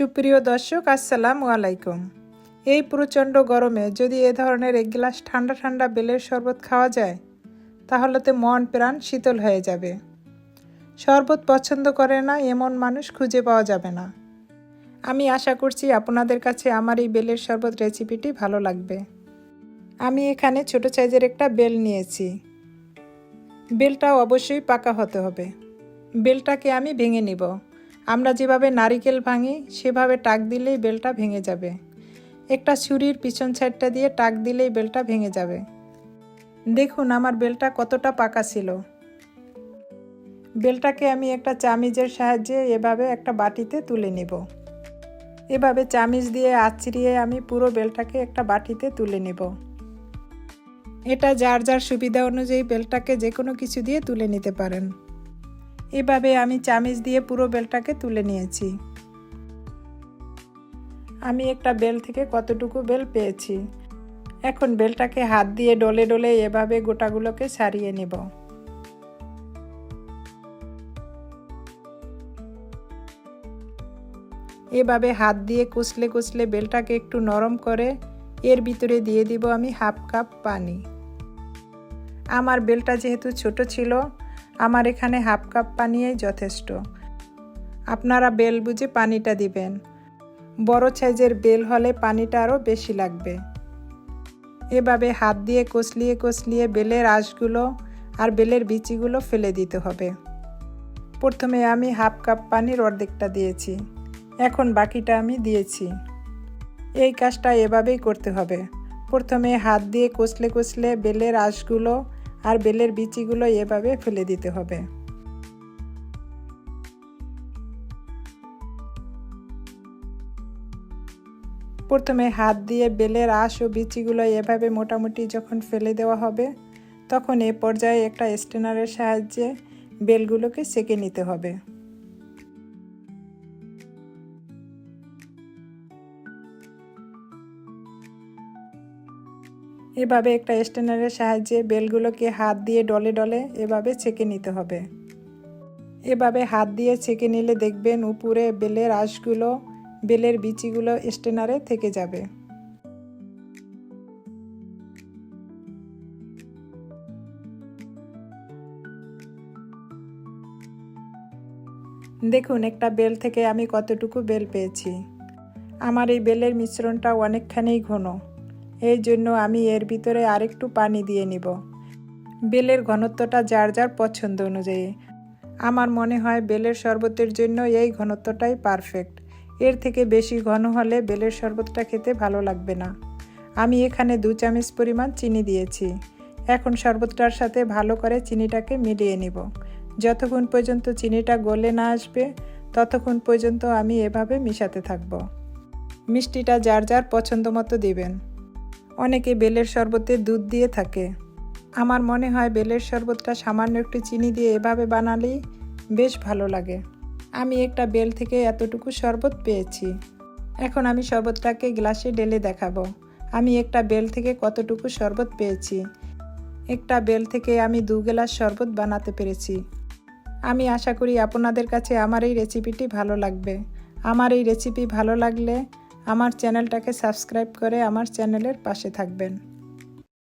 সুপ্রিয় দর্শক, আসসালামু আলাইকুম। এই প্রচণ্ড গরমে যদি এ ধরনের এক গ্লাস ঠান্ডা ঠান্ডা বেলের শরবত খাওয়া যায়, তাহলে তো মন প্রাণ শীতল হয়ে যাবে। শরবত পছন্দ করে না এমন মানুষ খুঁজে পাওয়া যাবে না। আমি আশা করছি আপনাদের কাছে আমার এই বেলের শরবত রেসিপিটি ভালো লাগবে। আমি এখানে ছোট সাইজের একটা বেল নিয়েছি। বেলটা অবশ্যই পাকা হতে হবে। বেলটাকে আমি ভেঙে নিব। আমরা যেভাবে নারিকেল ভাঙি, সেভাবে টাক দিলেই বেলটা ভেঙে যাবে। একটা ছুরির পিছন সাইডটা দিয়ে টাক দিলেই বেলটা ভেঙে যাবে। দেখুন, আমার বেলটা কতটা পাকা ছিল। বেলটাকে আমি একটা চামিজের সাহায্যে এভাবে একটা বাটিতে তুলে নেব। এভাবে চামিচ দিয়ে আছড়িয়ে আমি পুরো বেলটাকে একটা বাটিতে তুলে নেব। এটা যার যার সুবিধা অনুযায়ী বেলটাকে যে কোনো কিছু দিয়ে তুলে নিতে পারেন। এভাবে আমি চামিচ দিয়ে পুরো বেলটাকে তুলে নিয়েছি। আমি একটা বেল থেকে কতটুকু বেল পেয়েছি। এখন বেলটাকে হাত দিয়ে ডলে ডলে এভাবে গোটাগুলোকে সারিয়ে নেব। এভাবে হাত দিয়ে কুচলে কুচলে বেলটাকে একটু নরম করে এর ভিতরে দিয়ে দিব আমি হাফ কাপ পানি। আমার বেলটা যেহেতু ছোট ছিল আমার এখানে হাফ কাপ পানিই যথেষ্ট। আপনারা বেল বুঝে পানিটা দিবেন। বড় সাইজের বেল হলে পানিটা আরও বেশি লাগবে। এভাবে হাত দিয়ে কষলিয়ে কষলিয়ে বেলের আঁশগুলো আর বেলের বিচিগুলো ফেলে দিতে হবে। প্রথমে আমি হাফ কাপ পানির অর্ধেকটা দিয়েছি। এখন বাকিটা আমি দিয়েছি। এই কাজটা এভাবেই করতে হবে। প্রথমে হাত দিয়ে কষলে কষলে বেলের আঁশগুলো আর বেলের বিচিগুলো এভাবে ফেলে দিতে হবে। প্রথমে হাত দিয়ে বেলের আঁশ ও বিচিগুলো এভাবে মোটামুটি যখন ফেলে দেওয়া হবে, তখন এ পর্যায়ে একটা স্টেনারের সাহায্যে বেলগুলোকে সেকে নিতে হবে। এভাবে একটা স্টেনারের সাহায্যে বেলগুলোকে হাত দিয়ে ডলে ডলে এভাবে ছেঁকে নিতে হবে। এভাবে হাত দিয়ে ছেঁকে নিলে দেখবেন উপরে বেলের আঁশগুলো, বেলের বিচিগুলো স্টেনারে থেকে যাবে। দেখুন, একটা বেল থেকে আমি কতটুকু বেল পেয়েছি। আমার এই বেলের মিশ্রণটা অনেকখানি ঘন। এই জন্য আমি এর ভিতরে আরেকটু পানি দিয়ে নিব। বেলের ঘনত্বটা যার যার পছন্দ অনুযায়ী। আমার মনে হয় বেলের শরবতের জন্য এই ঘনত্বটাই পারফেক্ট। এর থেকে বেশি ঘন হলে বেলের শরবতটা খেতে ভালো লাগবে না। আমি এখানে দু চামচ পরিমাণ চিনি দিয়েছি। এখন শরবতটার সাথে ভালো করে চিনিটাকে মিলিয়ে নিব। যতক্ষণ পর্যন্ত চিনিটা গলে না আসবে, ততক্ষণ পর্যন্ত আমি এভাবে মিশাতে থাকব। মিষ্টিটা যার যার পছন্দ মতো দিবেন। অনেকে বেলের শরবতে দুধ দিয়ে থাকে। আমার মনে হয় বেলের শরবতটা সামান্য একটু চিনি দিয়ে এভাবে বানালেই বেশ ভালো লাগে। আমি একটা বেল থেকে এতটুকু শরবত পেয়েছি। এখন আমি শরবতটাকে গ্লাসে ঢেলে দেখাবো। আমি একটা বেল থেকে কতটুকু শরবত পেয়েছি। একটা বেল থেকে আমি দু গ্লাস শরবত বানাতে পেরেছি। আমি আশা করি আপনাদের কাছে আমার এই রেসিপিটি ভালো লাগবে। আমার এই রেসিপি ভালো লাগলে আমার চ্যানেলটাকে সাবস্ক্রাইব করে আমার চ্যানেলের পাশে থাকবেন।